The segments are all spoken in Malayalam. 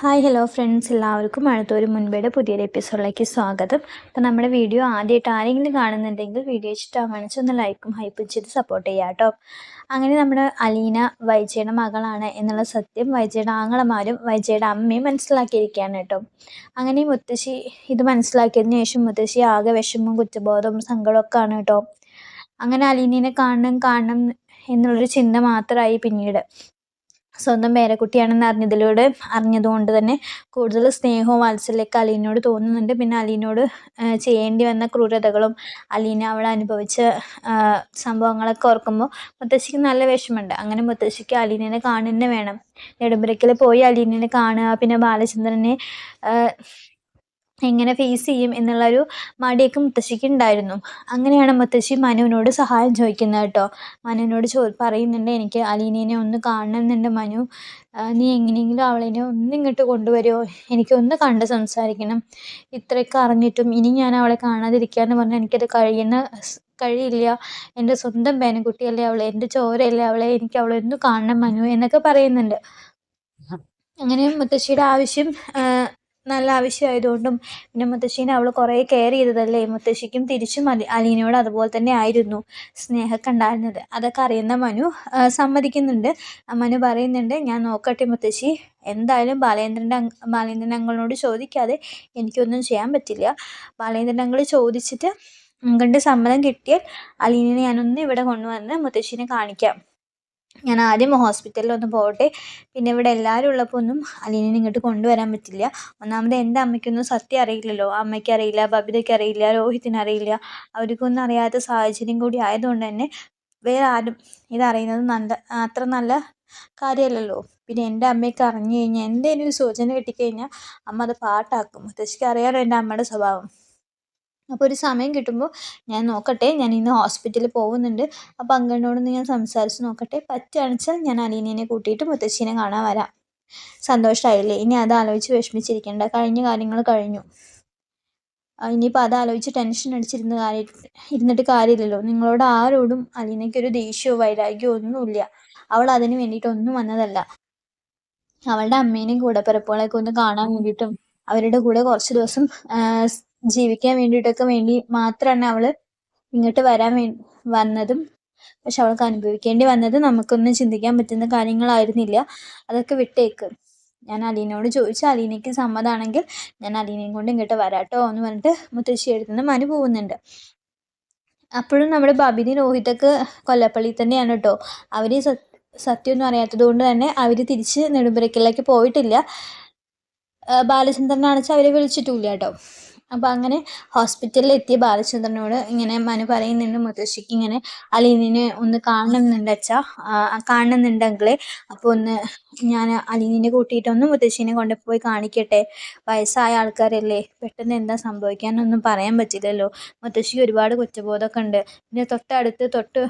Hi hello friends. എല്ലാവർക്കും അടുത്തൊരു മുൻപേടെ പുതിയൊരു എപ്പിസോഡിലേക്ക് സ്വാഗതം. അപ്പോൾ നമ്മുടെ വീഡിയോ ആദ്യമായിട്ട് ആരെങ്കിലും കാണുന്നുണ്ടെങ്കിൽ വീഡിയോ ഇഷ്ടമാണെന്ന് ഒന്ന് ലൈക്കും ഹൈപ്പും ചെയ്ത് സപ്പോർട്ട് ചെയ്യാം കേട്ടോ. അങ്ങനെ നമ്മുടെ അലീന വൈജയുടെ മകളാണ് എന്നുള്ള സത്യം വൈജയുടെ ആങ്ങളമാരും വൈജയുടെ അമ്മയും മനസ്സിലാക്കിയിരിക്കുകയാണ് കേട്ടോ. അങ്ങനെ മുത്തശ്ശി ഇത് മനസ്സിലാക്കിയതിന് ശേഷം മുത്തശ്ശി ആകെ വിഷമവും കുറ്റബോധവും സങ്കടമൊക്കെ ആണ് കേട്ടോ. അങ്ങനെ അലീനയെ കാണണം കാണണം എന്നുള്ളൊരു ചിന്ത മാത്രമായി പിന്നീട്. സ്വന്തം പേരക്കുട്ടിയാണെന്ന് അറിഞ്ഞതിലൂടെ അറിഞ്ഞതുകൊണ്ട് തന്നെ കൂടുതൽ സ്നേഹവും വാത്സല്യമൊക്കെ അലീനയോട് തോന്നുന്നുണ്ട്. പിന്നെ അലീനോട് ചെയ്യേണ്ടി വന്ന ക്രൂരതകളും അലീന അവൾ അനുഭവിച്ച സംഭവങ്ങളൊക്കെ ഓർക്കുമ്പോൾ മുത്തശ്ശിക്ക് നല്ല വിഷമമുണ്ട്. അങ്ങനെ മുത്തശ്ശിക്ക് അലീനനെ കാണുന്നേ വേണം. നെടുമ്പുരയ്ക്കൽ പോയി അലീനനെ കാണുക. പിന്നെ ബാലചന്ദ്രനെ എങ്ങനെ ഫേസ് ചെയ്യും എന്നുള്ളൊരു മടിയൊക്കെ മുത്തശ്ശിക്ക് ഉണ്ടായിരുന്നു. അങ്ങനെയാണ് മുത്തശ്ശി മനുവിനോട് സഹായം ചോദിക്കുന്നത് കേട്ടോ. മനുവിനോട് ചോ പറയുന്നുണ്ട് എനിക്ക് അലീനേനെ ഒന്ന് കാണണമെന്നുണ്ട് മനു. നീ എങ്ങനെയെങ്കിലും അവളെ ഒന്ന് ഇങ്ങോട്ട് കൊണ്ടുവരുമോ എനിക്കൊന്ന് കണ്ട് സംസാരിക്കണം. ഇത്രയൊക്കെ അറിഞ്ഞിട്ടും ഇനി ഞാൻ അവളെ കാണാതിരിക്കാന്ന് പറഞ്ഞാൽ എനിക്കത് കഴിയുന്ന കഴിയില്ല. എന്റെ സ്വന്തം പേനക്കുട്ടിയല്ലേ അവളെ. എന്റെ ചോരയല്ലേ അവളെ. എനിക്ക് അവളെ ഒന്ന് കാണണം മനു എന്നൊക്കെ പറയുന്നുണ്ട്. അങ്ങനെ മുത്തശ്ശിയുടെ ആവശ്യം നല്ല ആവശ്യമായതുകൊണ്ടും പിന്നെ മുത്തശ്ശീനെ അവൾ കുറേ കെയർ ചെയ്തതല്ലേ? മുത്തശ്ശിക്കും തിരിച്ചും അലി അലീനയോട് അതുപോലെ തന്നെ ആയിരുന്നു സ്നേഹമൊക്കെ ഉണ്ടായിരുന്നത്. അതൊക്കെ അറിയുന്ന മനു സമ്മതിക്കുന്നുണ്ട്. മനു പറയുന്നുണ്ട് ഞാൻ നോക്കട്ടെ മുത്തശ്ശി. എന്തായാലും ബാലേന്ദ്രന്റെ ബാലേന്ദ്രൻ അങ്ങളോട് ചോദിക്കാതെ എനിക്കൊന്നും ചെയ്യാൻ പറ്റില്ല. ബാലേന്ദ്രൻ അങ്ങൾ ചോദിച്ചിട്ട് കണ്ട് സമ്മതം കിട്ടിയാൽ അലീനെ ഞാനൊന്ന് ഇവിടെ കൊണ്ടുവന്ന് മുത്തശ്ശീനെ കാണിക്കാം. ഞാൻ ആദ്യം ഹോസ്പിറ്റലിൽ ഒന്ന് പോകട്ടെ. പിന്നെ ഇവിടെ എല്ലാവരും ഉള്ളപ്പോൾ ഒന്നും അലീനെ ഇങ്ങോട്ട് കൊണ്ടുവരാൻ പറ്റില്ല. ഒന്നാമത് എന്റെ അമ്മയ്ക്കൊന്നും സത്യം അറിയില്ലല്ലോ. അമ്മയ്ക്ക് അറിയില്ല ബബിതയ്ക്ക് അറിയില്ല രോഹിത്തിന് അറിയില്ല. അവർക്കൊന്നും അറിയാത്ത സാഹചര്യം കൂടി ആയതുകൊണ്ട് തന്നെ വേറെ ആരും ഇതറിയുന്നത് നല്ല അത്ര നല്ല കാര്യമല്ലല്ലോ. പിന്നെ എന്റെ അമ്മയ്ക്ക് അറിഞ്ഞു കഴിഞ്ഞാൽ എന്റെ ഒരു സൂചന കിട്ടിക്കഴിഞ്ഞാൽ അമ്മ അത് പാട്ടാക്കും. മുത്തശ്ശിക്ക് അറിയാലോ എന്റെ അമ്മയുടെ സ്വഭാവം. അപ്പോൾ ഒരു സമയം കിട്ടുമ്പോൾ ഞാൻ നോക്കട്ടെ ഞാൻ ഇന്ന് ഹോസ്പിറ്റലിൽ പോകുന്നുണ്ട്. അപ്പോൾ അങ്കണ്ണോടൊന്ന് ഞാൻ സംസാരിച്ച് നോക്കട്ടെ. പറ്റുകയാണെന്ന് ഞാൻ അലീനേനെ കൂട്ടിയിട്ട് മുത്തശ്ശീനെ കാണാൻ വരാം. സന്തോഷമായില്ലേ ഇനി അത് ആലോചിച്ച് വിഷമിച്ചിരിക്കേണ്ട. കഴിഞ്ഞ കാര്യങ്ങൾ കഴിഞ്ഞു. ഇനിയിപ്പോൾ അത് ആലോചിച്ച് ടെൻഷൻ അടിച്ചിരുന്ന കാര്യം ഇരുന്നിട്ട് കാര്യമില്ലല്ലോ. നിങ്ങളോട് ആരോടും അലീനയ്ക്കൊരു ദേഷ്യമോ വൈരാഗ്യമോ ഒന്നുമില്ല. അവൾ അതിന് വേണ്ടിയിട്ടൊന്നും വന്നതല്ല. അവളുടെ അമ്മേനെയും കൂടപ്പിറപ്പുകളെയൊക്കെ ഒന്ന് കാണാൻ വേണ്ടിയിട്ടും അവരുടെ കൂടെ കുറച്ച് ദിവസം ജീവിക്കാൻ വേണ്ടിയിട്ടൊക്കെ വേണ്ടി മാത്രമാണ് അവൾ ഇങ്ങോട്ട് വരാൻ വേ വന്നതും. പക്ഷെ അവൾക്ക് അനുഭവിക്കേണ്ടി വന്നത് നമുക്കൊന്നും ചിന്തിക്കാൻ പറ്റുന്ന കാര്യങ്ങളായിരുന്നില്ല. അതൊക്കെ വിട്ടേക്ക്. ഞാൻ അലീനയോട് ചോദിച്ചു അലീനയ്ക്ക് സമ്മതമാണെങ്കിൽ ഞാൻ അലീനയും കൊണ്ട് ഇങ്ങോട്ട് വരാട്ടോ എന്ന് പറഞ്ഞിട്ട് മുത്തശ്ശി എടുത്തുനിന്ന് മനു പോകുന്നുണ്ട്. അപ്പോഴും നമ്മുടെ ബബിനി രോഹിതൊക്കെ കൊല്ലപ്പള്ളി തന്നെയാണ് കേട്ടോ. അവർ സത്യമൊന്നും അറിയാത്തത് കൊണ്ട് തന്നെ അവർ തിരിച്ച് നെടുമ്പുരക്കിലേക്ക് പോയിട്ടില്ല. ബാലചന്ദ്രനാണെച്ചാൽ അവരെ വിളിച്ചിട്ടില്ല കേട്ടോ. അപ്പോൾ അങ്ങനെ ഹോസ്പിറ്റലിൽ എത്തിയ ബാലചന്ദ്രനോട് ഇങ്ങനെ മനു പറയുന്നുണ്ട് മുത്തശ്ശിക്ക് ഇങ്ങനെ അലീനിനെ ഒന്ന് കാണണമെന്നുണ്ട് അച്ഛാ. കാണണമെന്നുണ്ടെങ്കിൽ അപ്പോൾ ഒന്ന് ഞാൻ അലീനിനെ കൂട്ടിയിട്ടൊന്ന് മുത്തശ്ശീനെ കൊണ്ടുപോയി കാണിക്കട്ടെ. വയസ്സായ ആൾക്കാരല്ലേ. പെട്ടെന്ന് എന്താ സംഭവിക്കാനൊന്നും പറയാൻ പറ്റില്ലല്ലോ. മുത്തശ്ശിക്ക് ഒരുപാട് കുറ്റബോധമൊക്കെ ഉണ്ട്. പിന്നെ തൊട്ടടുത്ത് തൊട്ട്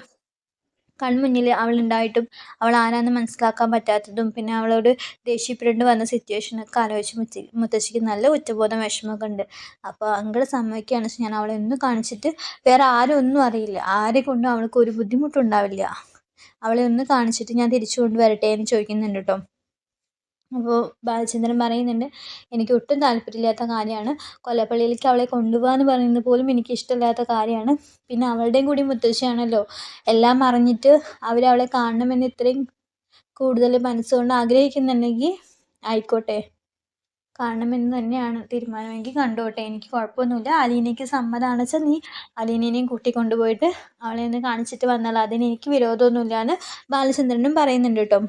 കൺമുന്നിൽ അവളുണ്ടായിട്ടും അവൾ ആരാന്ന് മനസ്സിലാക്കാൻ പറ്റാത്തതും പിന്നെ അവളോട് ദേഷ്യപ്പെടേണ്ടി വന്ന സിറ്റുവേഷനൊക്കെ ആലോചിച്ച് മുത്തി മുത്തശ്ശിക്ക് നല്ല കുറ്റബോധം വിഷമമൊക്കെ ഉണ്ട്. അപ്പോൾ അങ്കിൾ സമ്മതിക്കുകയാണ്. ഞാൻ അവളെ ഒന്ന് കാണിച്ചിട്ട് വേറെ ആരും ഒന്നും അറിയില്ല. ആരെ കൊണ്ടും അവൾക്ക് ഒരു ബുദ്ധിമുട്ടുണ്ടാവില്ല അവളെ ഒന്ന് കാണിച്ചിട്ട് ഞാൻ തിരിച്ചു കൊണ്ടുവരട്ടെ എന്ന് ചോദിക്കുന്നുണ്ട് കേട്ടോ. അപ്പോൾ ബാലചന്ദ്രൻ പറയുന്നുണ്ട് എനിക്ക് ഒട്ടും താല്പര്യമില്ലാത്ത കാര്യമാണ്. കൊലപ്പള്ളിയിലേക്ക് അവളെ കൊണ്ടുപോകുക എന്ന് പറയുന്നത് പോലും എനിക്ക് ഇഷ്ടമില്ലാത്ത കാര്യമാണ്. പിന്നെ അവളുടെയും കൂടി മുത്തശ്ശിയാണല്ലോ. എല്ലാം അറിഞ്ഞിട്ട് അവരവളെ കാണണമെന്ന് ഇത്രയും കൂടുതൽ മനസ്സുകൊണ്ട് ആഗ്രഹിക്കുന്നുണ്ടെങ്കിൽ ആയിക്കോട്ടെ. കാണണമെന്ന് തന്നെയാണ് തീരുമാനമെങ്കിൽ കണ്ടോട്ടെ. എനിക്ക് കുഴപ്പമൊന്നുമില്ല. അലീനയ്ക്ക് സമ്മതമാണെന്ന് വെച്ചാൽ നീ അലീനേനെയും കൂട്ടി കൊണ്ടുപോയിട്ട് അവളെ ഒന്ന് കാണിച്ചിട്ട് വന്നാൽ അതിന് എനിക്ക് വിരോധമൊന്നുമില്ല എന്ന് ബാലചന്ദ്രനും പറയുന്നുണ്ട് കേട്ടോ.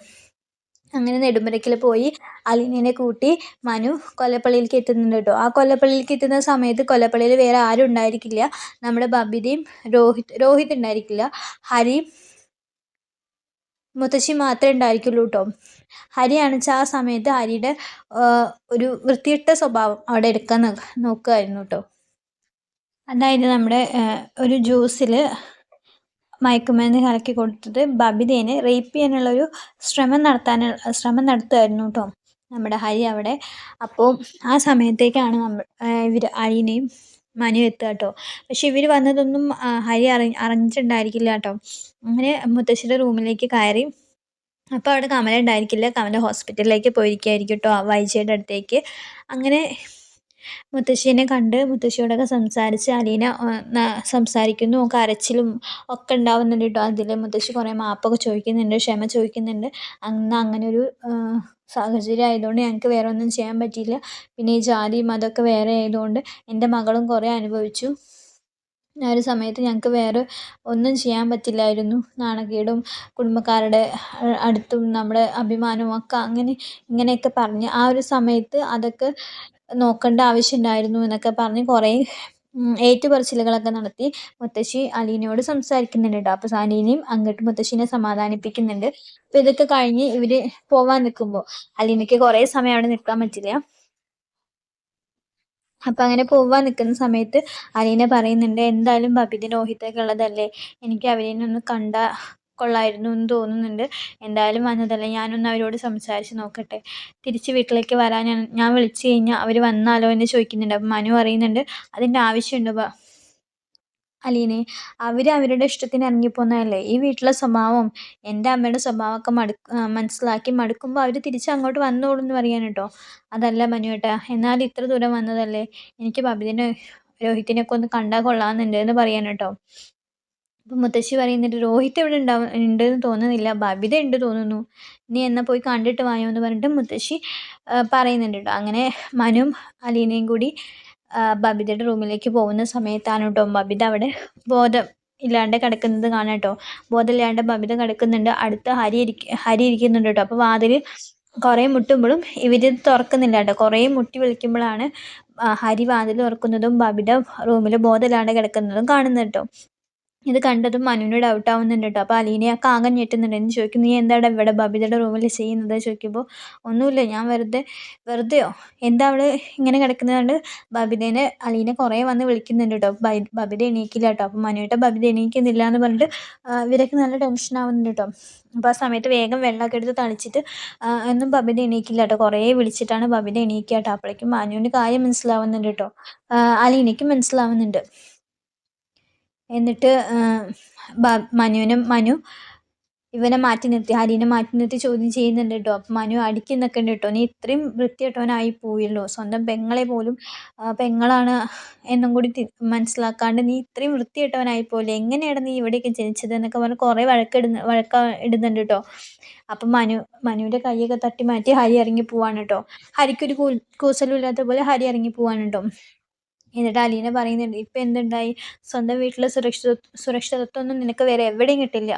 അങ്ങനെ നെടുമ്പരയ്ക്കൽ പോയി അലീനയെ കൂട്ടി മനു കൊല്ലപ്പള്ളിയിലേക്ക് എത്തുന്നുണ്ട് കേട്ടോ. ആ കൊല്ലപ്പള്ളിയിലേക്ക് എത്തുന്ന സമയത്ത് കൊല്ലപ്പള്ളിയിൽ വേറെ ആരും ഉണ്ടായിരിക്കില്ല. നമ്മുടെ ബബിതയും രോഹിത് രോഹിത് ഉണ്ടായിരിക്കില്ല. ഹരി മുത്തശ്ശി മാത്രമേ ഉണ്ടായിരിക്കുള്ളൂ കേട്ടോ. ഹരി അണിച്ച ആ സമയത്ത് ഹരിയുടെ ഒരു വൃത്തിയിട്ട സ്വഭാവം അവിടെ എടുക്കാൻ നോക്കുമായിരുന്നു കേട്ടോ. അതായത് നമ്മുടെ ഒരു ജ്യൂസിൽ മയക്കുമരുന്ന് കലക്കി കൊടുത്തത് ബബിതേനെ റേപ്പ് ചെയ്യാനുള്ളൊരു ശ്രമം നടത്താൻ ശ്രമം നടത്തുമായിരുന്നു കേട്ടോ നമ്മുടെ ഹരി അവിടെ. അപ്പോൾ ആ സമയത്തേക്കാണ് നമ്മൾ ഇവർ അരിനെയും മനു എത്തുക കേട്ടോ പക്ഷെ ഇവർ വന്നതൊന്നും ഹരി അറി അറിഞ്ഞിട്ടുണ്ടായിരിക്കില്ല കേട്ടോ അങ്ങനെ മുത്തശ്ശിയുടെ റൂമിലേക്ക് കയറി. അപ്പോൾ അവിടെ കമല ഉണ്ടായിരിക്കില്ല. കമല ഹോസ്പിറ്റലിലേക്ക് പോയിരിക്കുകയായിരിക്കും കേട്ടോ വൈജയുടെ അടുത്തേക്ക്. അങ്ങനെ മുത്തശ്ശീനെ കണ്ട് മുത്തശ്ശിയോടൊക്കെ സംസാരിച്ച് അലീന സംസാരിക്കുന്നു. കരച്ചിലും ഒക്കെ ഉണ്ടാവുന്നുണ്ട് കേട്ടോ. അതിൽ മുത്തശ്ശി കുറേ മാപ്പൊക്കെ ചോദിക്കുന്നുണ്ട് ക്ഷമ ചോദിക്കുന്നുണ്ട്. അന്ന് അങ്ങനെ ഒരു സാഹചര്യം ആയതുകൊണ്ട് ഞങ്ങൾക്ക് വേറെ ഒന്നും ചെയ്യാൻ പറ്റിയില്ല. പിന്നെ ഈ ജാതി മതമൊക്കെ വേറെ ആയതുകൊണ്ട് എന്റെ മകളും കുറേ അനുഭവിച്ചു. ആ ഒരു സമയത്ത് ഞങ്ങൾക്ക് വേറെ ഒന്നും ചെയ്യാൻ പറ്റില്ലായിരുന്നു. നാണക്കേടും കുടുംബക്കാരുടെ അടുത്തും നമ്മുടെ അഭിമാനവും ഒക്കെ അങ്ങനെ ഇങ്ങനെയൊക്കെ പറഞ്ഞ് ആ ഒരു സമയത്ത് അതൊക്കെ നോക്കേണ്ട ആവശ്യമുണ്ടായിരുന്നു എന്നൊക്കെ പറഞ്ഞ് കുറേ ഏറ്റുപറച്ചിലുകളൊക്കെ നടത്തി മുത്തശ്ശി അലീനയോട് സംസാരിക്കുന്നുണ്ട് കേട്ടോ. അപ്പോൾ അലീനയും അങ്ങോട്ട് മുത്തശ്ശീനെ സമാധാനിപ്പിക്കുന്നുണ്ട്. അപ്പോൾ ഇതൊക്കെ കഴിഞ്ഞ് ഇവർ പോവാൻ നിൽക്കുമ്പോൾ അലീനയ്ക്ക് കുറേ സമയം അവിടെ നിൽക്കാൻ പറ്റില്ല. അപ്പം അങ്ങനെ പോവാൻ നിൽക്കുന്ന സമയത്ത് അലീന പറയുന്നുണ്ട് എന്തായാലും ബബിതിന് രോഹിത്തൊക്കെ ഉള്ളതല്ലേ? എനിക്ക് അവരെ ഒന്ന് കണ്ടാൽ കൊള്ളായിരുന്നു എന്ന് തോന്നുന്നുണ്ട്. എന്തായാലും വന്നതല്ല. ഞാനൊന്ന് അവരോട് സംസാരിച്ച് നോക്കട്ടെ. തിരിച്ച് വീട്ടിലേക്ക് വരാൻ ഞാൻ വിളിച്ചു കഴിഞ്ഞാൽ അവർ വന്നാലോ എന്ന് ചോദിക്കുന്നുണ്ട്. അപ്പം മനു അറിയുന്നുണ്ട് അതിന്റെ ആവശ്യമുണ്ട് അലീനെ അവർ അവരുടെ ഇഷ്ടത്തിന് ഇറങ്ങിപ്പോന്നതല്ലേ ഈ വീട്ടിലെ സ്വഭാവം എന്റെ അമ്മയുടെ സ്വഭാവമൊക്കെ മടുക്ക മനസ്സിലാക്കി മടുക്കുമ്പോൾ അവർ തിരിച്ച് അങ്ങോട്ട് വന്നോളൂ എന്ന് പറയാൻ കേട്ടോ. അതല്ല മനു മനുവേട്ടാ എന്നാൽ ഇത്ര ദൂരം വന്നതല്ലേ? എനിക്ക് ബബിതിനെ രോഹിത്തിനെയൊക്കെ ഒന്ന് കണ്ടാൽ കൊള്ളാമെന്നുണ്ട് എന്ന് പറയാൻ കേട്ടോ. അപ്പം മുത്തശ്ശി പറയുന്നുണ്ട് രോഹിത് ഇവിടെ ഉണ്ടാവും ഉണ്ടെന്ന് തോന്നുന്നില്ല. ബബിത ഉണ്ട് തോന്നുന്നു. നീ എന്നാൽ പോയി കണ്ടിട്ട് വായോ എന്ന് പറഞ്ഞിട്ട് മുത്തശ്ശി പറയുന്നുണ്ട് കേട്ടോ. അങ്ങനെ മനും അലീനയും കൂടി ബബിതയുടെ റൂമിലേക്ക് പോകുന്ന സമയത്താണ് കേട്ടോ ബബിത അവിടെ ബോധം ഇല്ലാണ്ട് കിടക്കുന്നത് കാണാം കേട്ടോ. ബോധമില്ലാണ്ട് ബബിത കിടക്കുന്നുണ്ട്. അടുത്ത് ഹരി ഇരിക്ക ഹരി ഇരിക്കുന്നുണ്ട് കേട്ടോ. അപ്പോൾ വാതിൽ കുറേ മുട്ടുമ്പോഴും ഇവർ തുറക്കുന്നില്ല കേട്ടോ. കുറേ മുട്ടി വിളിക്കുമ്പോഴാണ് ഹരി വാതിൽ തുറക്കുന്നതും ബബിത റൂമിൽ ബോധമില്ലാണ്ട് കിടക്കുന്നതും കാണുന്നത് കേട്ടോ. ഇത് കണ്ടതും മനുവിന് ഡൗട്ട് ആവുന്നുണ്ട് കേട്ടോ അപ്പോൾ അലീനയൊക്കെ ആകെ ഞെട്ടുന്നുണ്ട്. എന്ന് ചോദിക്കും നീ എന്താണ് ഇവിടെ ബബിതയുടെ റൂമിൽ ചെയ്യുന്നത്? ചോദിക്കുമ്പോൾ ഒന്നുമില്ല ഞാൻ വെറുതെ വെറുതെയോ? എന്താ അവൾ ഇങ്ങനെ കിടക്കുന്നത്? കൊണ്ട് ബബിതേനെ അലീനെ കുറേ വന്ന് വിളിക്കുന്നുണ്ട് കേട്ടോ ബബിത എണീക്കില്ല കേട്ടോ അപ്പോൾ മനുവേട്ട ബബിത എണീക്കുന്നില്ല എന്ന് പറഞ്ഞിട്ട് ഇവരൊക്കെ നല്ല ടെൻഷൻ ആവുന്നുണ്ട് കേട്ടോ അപ്പോൾ ആ സമയത്ത് വേഗം വെള്ളമൊക്കെ എടുത്ത് തളിച്ചിട്ട് ഒന്നും ബബിത എണീക്കില്ല കേട്ടോ കുറേ വിളിച്ചിട്ടാണ് ബബിത എണീക്കുക കേട്ടോ അപ്പോഴേക്കും മനുവിന് കാര്യം മനസ്സിലാവുന്നുണ്ട് കേട്ടോ അലീനയ്ക്കും മനസ്സിലാവുന്നുണ്ട്. എന്നിട്ട് മനുവിനും മനു ഇവനെ മാറ്റി നിർത്തി ഹരിനെ മാറ്റി നിർത്തി ചോദ്യം ചെയ്യുന്നുണ്ട് കേട്ടോ അപ്പം മനു അടിക്കുന്നൊക്കെ ഉണ്ട് കേട്ടോ നീ ഇത്രയും വൃത്തികെട്ടവനായി പോയല്ലോ. സ്വന്തം പെങ്ങളെ പോലും പെങ്ങളാണ് എന്നും കൂടി മനസ്സിലാക്കാണ്ട് നീ ഇത്രയും വൃത്തികെട്ടവനായി പോലെ എങ്ങനെയാണ് നീ ഇവിടേക്ക് ജനിച്ചത് എന്നൊക്കെ പറഞ്ഞ് കുറേ വഴക്കിടുന്ന വഴക്ക ഇടുന്നുണ്ട് കേട്ടോ അപ്പം മനു മനുവിന്റെ കൈയൊക്കെ തട്ടി മാറ്റി ഹരി ഇറങ്ങി പോവാണ് കേട്ടോ ഹരിക്കൊരു കൂ കൂസലും ഇല്ലാത്ത പോലെ ഹരി ഇറങ്ങി പോവാണ് കേട്ടോ എന്നിട്ട് അലീന പറയുന്നുണ്ട് ഇപ്പം എന്തുണ്ടായി? സ്വന്തം വീട്ടിലെ സുരക്ഷിത സുരക്ഷിതത്വമൊന്നും നിനക്ക് വേറെ എവിടെയും കിട്ടില്ല.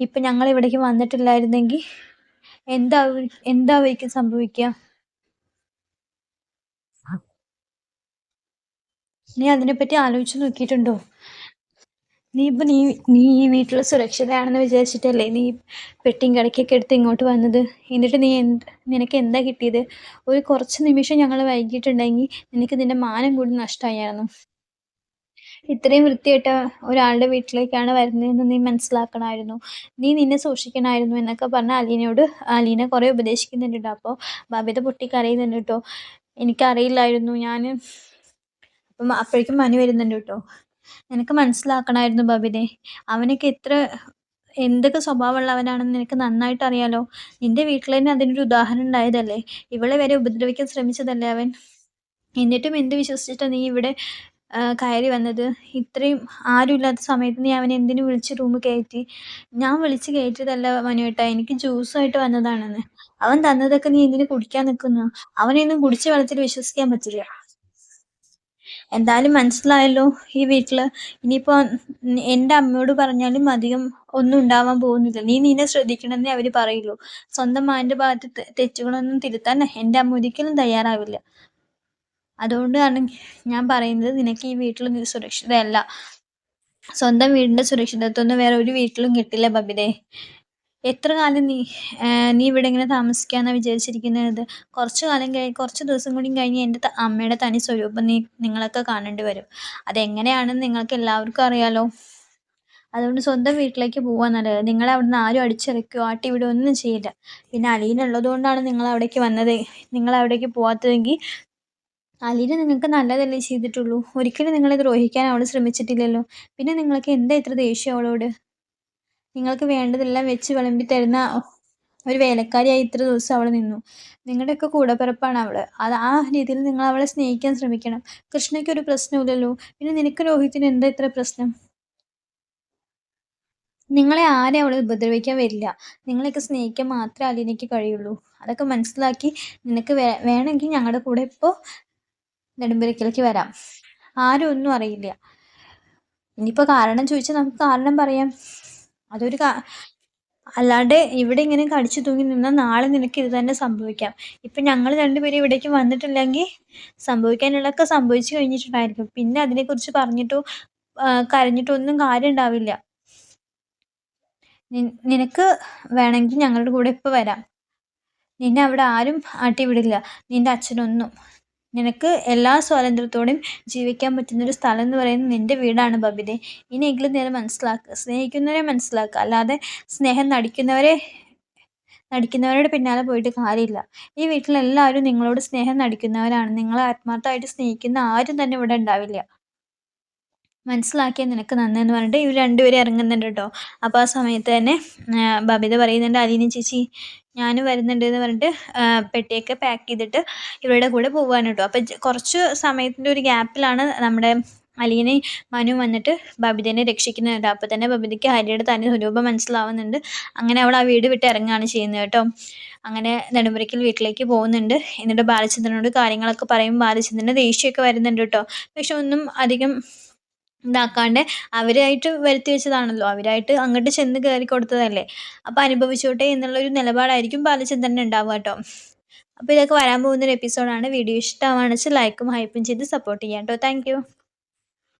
ഇപ്പം ഞങ്ങൾ ഇവിടേക്ക് വന്നിട്ടില്ലായിരുന്നെങ്കിൽ എന്താ എന്താ അവർക്ക് സംഭവിക്കുക? നീ അതിനെപ്പറ്റി ആലോചിച്ച് നോക്കിയിട്ടുണ്ടോ? നീ ഇപ്പം നീ നീ ഈ വീട്ടിലെ സുരക്ഷിതയാണെന്ന് വിചാരിച്ചിട്ടല്ലേ നീ പെട്ടിയും കിടക്കൊക്കെ എടുത്ത് ഇങ്ങോട്ട് വന്നത്? എന്നിട്ട് നീ എന്ത് നിനക്ക് എന്താ കിട്ടിയത്? ഒരു കുറച്ച് നിമിഷം ഞങ്ങൾ വൈകിട്ടുണ്ടെങ്കിൽ നിനക്ക് നിന്റെ മാനം കൂടി നഷ്ടമായിരുന്നു ഇത്രയും വൃത്തിയായിട്ട് ഒരാളുടെ വീട്ടിലേക്കാണ് വരുന്നതെന്ന് നീ മനസ്സിലാക്കണമായിരുന്നു. നീ നിന്നെ സൂക്ഷിക്കണമായിരുന്നു എന്നൊക്കെ പറഞ്ഞ അലീനയോട് അലീന കുറേ ഉപദേശിക്കുന്നുണ്ട് അപ്പോൾ ബബിത പൊട്ടിക്കറിയുന്നുണ്ട് കേട്ടോ. എനിക്കറിയില്ലായിരുന്നു ഞാൻ അപ്പം അപ്പോഴേക്കും മനു വരുന്നുണ്ട് കേട്ടോ. നിനക്ക് മനസ്സിലാക്കണമായിരുന്നു ബബിനെ. അവനൊക്കെ എത്ര എന്തൊക്കെ സ്വഭാവമുള്ളവനാണെന്ന് നിനക്ക് നന്നായിട്ട് അറിയാലോ. നിന്റെ വീട്ടിൽ തന്നെ അതിനൊരു ഉദാഹരണം ഉണ്ടായതല്ലേ? ഇവളെ വരെ ഉപദ്രവിക്കാൻ ശ്രമിച്ചതല്ലേ അവൻ? എന്നിട്ടും എന്ത് വിശ്വസിച്ചിട്ടാണ് നീ ഇവിടെ കയറി വന്നത്? ഇത്രയും ആരുമില്ലാത്ത സമയത്ത് നീ അവനെ എന്തിനു വിളിച്ച് റൂം കയറ്റി? ഞാൻ വിളിച്ച് കയറ്റിയതല്ല മനുവേട്ടാ എനിക്ക് ജ്യൂസായിട്ട് വന്നതാണെന്ന്. അവൻ തന്നതൊക്കെ നീ എന്തിനു കുടിക്കാൻ നിൽക്കുന്നു? അവനെയൊന്നും കുടിച്ച വെള്ളത്തിൽ വിശ്വസിക്കാൻ പറ്റില്ല. എന്തായാലും മനസ്സിലായല്ലോ ഈ വീട്ടിൽ ഇനിയിപ്പോൾ എന്റെ അമ്മയോട് പറഞ്ഞാലും അധികം ഒന്നും ഉണ്ടാവാൻ പോകുന്നില്ല. നീ നിന്നെ ശ്രദ്ധിക്കണമെന്നേ അവർ പറയുള്ളൂ. സ്വന്തം മാന്റെ ഭാഗത്ത് തെറ്റുകളൊന്നും തിരുത്താൻ എന്റെ അമ്മ ഒരിക്കലും തയ്യാറാവില്ല. അതുകൊണ്ടാണ് ഞാൻ പറയുന്നത് നിനക്ക് ഈ വീട്ടിൽ നീ സുരക്ഷിതയല്ല. സ്വന്തം വീടിന്റെ സുരക്ഷിതത്വം വേറെ ഒരു വീട്ടിലും കിട്ടില്ല ബബിതേ. എത്ര കാലം നീ നീ ഇവിടെ ഇങ്ങനെ താമസിക്കാമെന്നാണ് വിചാരിച്ചിരിക്കുന്നത്? കുറച്ച് കാലം കഴി കുറച്ച് ദിവസം കൂടി കഴിഞ്ഞ് എന്റെ അമ്മയുടെ തനി സ്വരൂപം നീ നിങ്ങളൊക്കെ കാണേണ്ടി വരും. അതെങ്ങനെയാണെന്ന് നിങ്ങൾക്ക് എല്ലാവർക്കും അറിയാലോ. അതുകൊണ്ട് സ്വന്തം വീട്ടിലേക്ക് പോകാൻ നല്ലത്. നിങ്ങളെ ആരും അടിച്ചിറക്കുകയോ ആട്ടി ഇവിടെ ഒന്നും ചെയ്യില്ല. പിന്നെ അലീനുള്ളത് കൊണ്ടാണ് നിങ്ങൾ അവിടേക്ക് വന്നത്. നിങ്ങൾ അവിടേക്ക് പോകാത്തതെങ്കിൽ അലീന നിങ്ങൾക്ക് നല്ലതല്ലേ ചെയ്തിട്ടുള്ളൂ. ഒരിക്കലും നിങ്ങളെ ദ്രോഹിക്കാൻ അവൾ ശ്രമിച്ചിട്ടില്ലല്ലോ. പിന്നെ നിങ്ങൾക്ക് എന്താ ഇത്ര ദേഷ്യം അവളോട്? നിങ്ങൾക്ക് വേണ്ടതെല്ലാം വെച്ച് വിളമ്പി തരുന്ന ഒരു വേലക്കാരിയായി ഇത്ര ദിവസം അവൾ നിന്നു. നിങ്ങളുടെയൊക്കെ കൂടപ്പിറപ്പാണ് അവൾ അത് ആ രീതിയിൽ നിങ്ങൾ അവളെ സ്നേഹിക്കാൻ ശ്രമിക്കണം. കൃഷ്ണയ്ക്ക് ഒരു പ്രശ്നമില്ലല്ലോ. പിന്നെ നിനക്ക് രോഹിത്തിന് എന്താ ഇത്ര പ്രശ്നം? നിങ്ങളെ ആരെ അവളെ ഉപദ്രവിക്കാൻ വരില്ല. നിങ്ങളെയൊക്കെ സ്നേഹിക്കാൻ മാത്രമേ അലീനയ്ക്ക് കഴിയുള്ളൂ. അതൊക്കെ മനസ്സിലാക്കി നിനക്ക് വേ വേണമെങ്കിൽ ഞങ്ങളുടെ കൂടെ ഇപ്പോൾ നെടുമ്പരിക്കലേക്ക് വരാം. ആരും ഒന്നും അറിയില്ല. ഇനിയിപ്പോൾ കാരണം ചോദിച്ചാൽ നമുക്ക് കാരണം പറയാം. അതൊരു അല്ലാണ്ട് ഇവിടെ ഇങ്ങനെ കടിച്ചു തൂങ്ങി നിന്നാൽ നാളെ നിനക്ക് ഇത് തന്നെ സംഭവിക്കാം. ഇപ്പം ഞങ്ങൾ രണ്ടുപേരും ഇവിടേക്ക് വന്നിട്ടില്ലെങ്കിൽ സംഭവിക്കാനുള്ളതൊക്കെ സംഭവിച്ചു കഴിഞ്ഞിട്ടുണ്ടായിരിക്കും. പിന്നെ അതിനെക്കുറിച്ച് പറഞ്ഞിട്ടോ കരഞ്ഞിട്ടോ ഒന്നും കാര്യം ഉണ്ടാവില്ല നിനക്ക് വേണമെങ്കിൽ ഞങ്ങളുടെ കൂടെ ഇപ്പോൾ വരാം. നിന്നെ അവിടെ ആരും ആട്ടി വിടില്ല നിന്റെ അച്ഛനൊന്നും. നിനക്ക് എല്ലാ സ്വാതന്ത്ര്യത്തോടെയും ജീവിക്കാൻ പറ്റുന്നൊരു സ്ഥലം എന്ന് പറയുന്നത് നിന്റെ വീടാണ് ബബിതെ. ഇനിയെങ്കിലും നേരെ മനസ്സിലാക്കുക സ്നേഹിക്കുന്നവരെ മനസ്സിലാക്കുക അല്ലാതെ സ്നേഹം നടിക്കുന്നവരെ നടിക്കുന്നവരുടെ പിന്നാലെ പോയിട്ട് കാര്യമില്ല. ഈ വീട്ടിലെല്ലാവരും നിങ്ങളോട് സ്നേഹം നടിക്കുന്നവരാണ്. നിങ്ങളെ ആത്മാർത്ഥമായിട്ട് സ്നേഹിക്കുന്ന ആരും തന്നെ ഇവിടെ ഉണ്ടാവില്ല. മനസ്സിലാക്കിയാൽ നിനക്ക് നന്നെന്ന് പറഞ്ഞിട്ട് ഇവർ രണ്ടുപേരും ഇറങ്ങുന്നുണ്ട് കേട്ടോ അപ്പോൾ ആ സമയത്ത് തന്നെ ബബിത പറയുന്നുണ്ട് അലീന ചേച്ചി ഞാനും വരുന്നുണ്ട് എന്ന് പറഞ്ഞിട്ട് പെട്ടിയൊക്കെ പാക്ക് ചെയ്തിട്ട് ഇവരുടെ കൂടെ പോകാൻ കേട്ടോ അപ്പം കുറച്ച് സമയത്തിന്റെ ഒരു ഗ്യാപ്പിലാണ് നമ്മുടെ അലീനെ മനു വന്നിട്ട് ബബിതനെ രക്ഷിക്കുന്നുണ്ട്. അപ്പോൾ തന്നെ ബബിതയ്ക്ക് ഹരിയുടെ തന്നെ സ്വരൂപം മനസ്സിലാവുന്നുണ്ട്. അങ്ങനെ അവൾ ആ വീട് വിട്ട് ഇറങ്ങുകയാണ് ചെയ്യുന്നത് കേട്ടോ അങ്ങനെ നെടുമ്പുരയ്ക്കൽ വീട്ടിലേക്ക് പോകുന്നുണ്ട്. എന്നിട്ട് ബാലചന്ദ്രനോട് കാര്യങ്ങളൊക്കെ പറയും ബാലചന്ദ്രന് ദേഷ്യമൊക്കെ വരുന്നുണ്ട് കേട്ടോ പക്ഷെ ഒന്നും അധികം ഇതാക്കാണ്ട് അവരായിട്ട് വരുത്തി വെച്ചതാണല്ലോ. അവരായിട്ട് അങ്ങോട്ട് ചെന്ന് കയറി കൊടുത്തതല്ലേ. അപ്പോൾ അനുഭവിച്ചോട്ടെ എന്നുള്ളൊരു നിലപാടായിരിക്കും ബാലചന്ദ്രൻ ഉണ്ടാവുക കേട്ടോ. അപ്പോൾ ഇതൊക്കെ വരാൻ പോകുന്നൊരു എപ്പിസോഡാണ് വീഡിയോ ഇഷ്ടമാണെന്ന് വെച്ചാൽ ലൈക്കും ഹൈപ്പും ചെയ്ത് സപ്പോർട്ട് ചെയ്യാം കേട്ടോ. താങ്ക്